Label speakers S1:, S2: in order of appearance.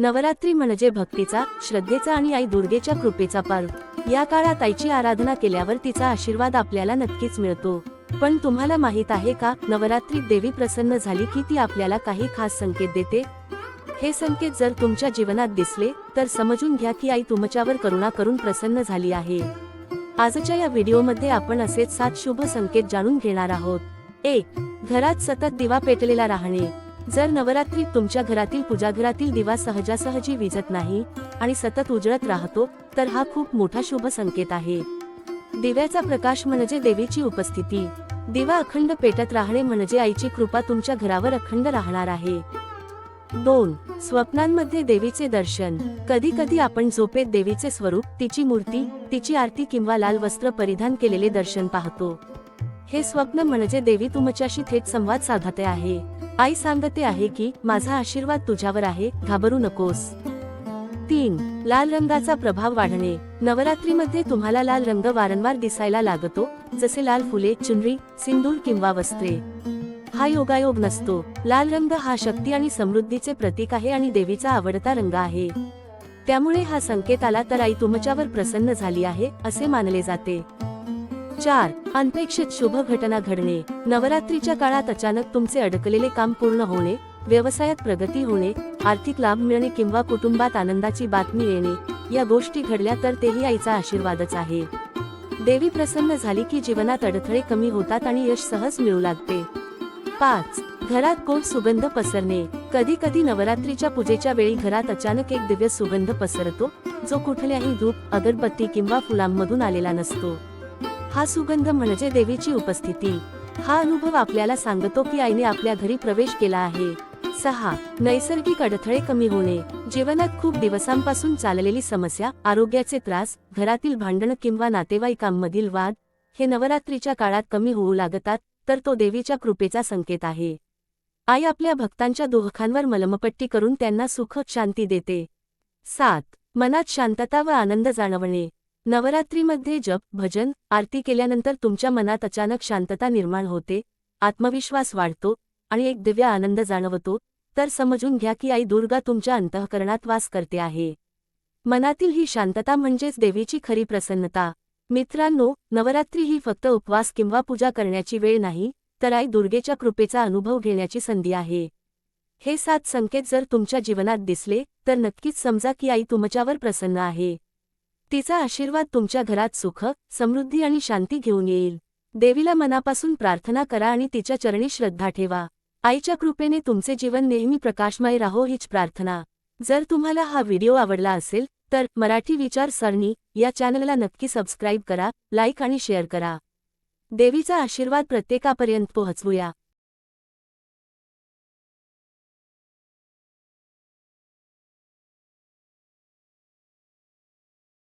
S1: नवरात्री म्हणजे भक्तीचा श्रद्धेचा आणि आई दुर्गेच्या कृपेचा पर्व या काळात आईची आराधना केल्यावर तिचा आशीर्वाद आपल्याला नक्कीच मिळतो. पण तुम्हाला माहीत आहे का नवरात्रीत देवी प्रसन्न झाली की ती आपल्याला काही खास संकेत देते? हे संकेत जर तुमच्या जीवनात दिसले तर समजून घ्या की आई तुमच्यावर करुणा करून प्रसन्न झाली आहे. आजच्या या व्हिडिओमध्ये आपण असेच सात शुभ संकेत जाणून घेणार आहोत. एक घरात सतत दिवा पेटलेला राहणे. जर नवरात्रीत तुमच्या घरातील पूजाघरातील दिवा सहजासहजी विजत नाही आणि सतत उजळत राहतो तर हा खूप मोठा शुभ संकेत आहे. दिव्याचा प्रकाश म्हणजे देवीची उपस्थिती. दिवा अखंड पेटत राहणे म्हणजे आईची कृपा तुमच्या घरावर अखंड राहणार आहे. दोन स्वप्नांमध्ये देवीचे दर्शन. कधी कधी आपण झोपेत देवीचे स्वरूप तिची मूर्ती तिची आरती किंवा लाल वस्त्र परिधान केलेले दर्शन पाहतो. हे स्वप्न म्हणजे देवी तुमच्याशी थेट संवाद साधते आहे. आई सांगते आहे की माझा आशीर्वाद तुझ्यावर आहे घाबरू नकोस. तीन लाल रंगाचा प्रभाव वाढणे. नवरात्रीमध्ये तुम्हाला लाल रंग वारंवार दिसायला लागतो जसे लाल फुले चुनरी सिंदूर किंवा वस्त्रे. हा योगायोग नसतो. लाल रंग हा शक्ती आणि समृद्धीचे प्रतीक आहे आणि देवीचा आवडता रंग आहे. त्यामुळे हा संकेत आला तर आई तुमच्यावर प्रसन्न झाली आहे असे मानले जाते. चार अनपेक्षित शुभ घटना घडणे. नवरात्रीच्या काळात अचानक तुमचे अडकलेले काम पूर्ण होणे व्यवसायात प्रगती होणे आर्थिक लाभ मिळणे किंवा कुटुंबात आनंदाची बातमी येणे या गोष्टी घडल्या तर तेही आईचा आशीर्वादच आहे. देवी प्रसन्न झाली की जीवनात अडथळे कमी होतात आणि यश सहज मिळू लागते. पाच घरात कोण सुगंध पसरणे. कधी कधी नवरात्रीच्या पूजेच्या वेळी घरात अचानक एक दिव्य सुगंध पसरतो जो कुठल्याही धूप अगरबत्ती किंवा फुलांमधून आलेला नसतो. हा सुगंध म्हणजे देवीची उपस्थिती. हा अनुभव आपल्याला सांगतो की आईने आपल्या घरी प्रवेश केला आहे. सहा. नैसर्गिक अडथळे कमी होणे. जीवनात खूप दिवसांपासून चाललेली समस्या आरोग्याचे त्रास घरातील भांडण किंवा नातेवाईकांमधील वाद हे नवरात्रीच्या काळात कमी होऊ लागतात तर तो देवीच्या कृपेचा संकेत आहे. आई आपल्या भक्तांच्या दुःखांवर मलमपट्टी करून त्यांना सुख शांती देते. सात. मनात शांतता व आनंद जाणवणे. नवरात्रीमध्ये जप भजन आरती केल्यानंतर तुमच्या मनात अचानक शांतता निर्माण होते आत्मविश्वास वाढतो आणि एक दिव्य आनंद जाणवतो तर समजून घ्या की आई दुर्गा तुमच्या अंतःकरणात वास करते आहे. मनातील ही शांतता म्हणजेच देवीची खरी प्रसन्नता. मित्रांनो नवरात्री ही फक्त उपवास किंवा पूजा करण्याची वेळ नाही तर आई दुर्गेच्या कृपेचा अनुभव घेण्याची संधी आहे. हे सात संकेत जर तुमच्या जीवनात दिसले तर नक्कीच समजा की आई तुमच्यावर प्रसन्न आहे. तिचा आशीर्वाद तुमच्या घरात सुख समृद्धी आणि शांती घेऊन येईल. देवीला मनापासून प्रार्थना करा आणि तिच्या चरणी श्रद्धा ठेवा. आईच्या कृपेने तुमचे जीवन नेहमी प्रकाशमय राहो हीच प्रार्थना. जर तुम्हाला हा व्हिडिओ आवडला असेल तर मराठी विचार सरणी या चॅनलला नक्की सबस्क्राईब करा लाईक आणि शेअर करा. देवीचा आशीर्वाद प्रत्येकापर्यंत पोहोचवूया.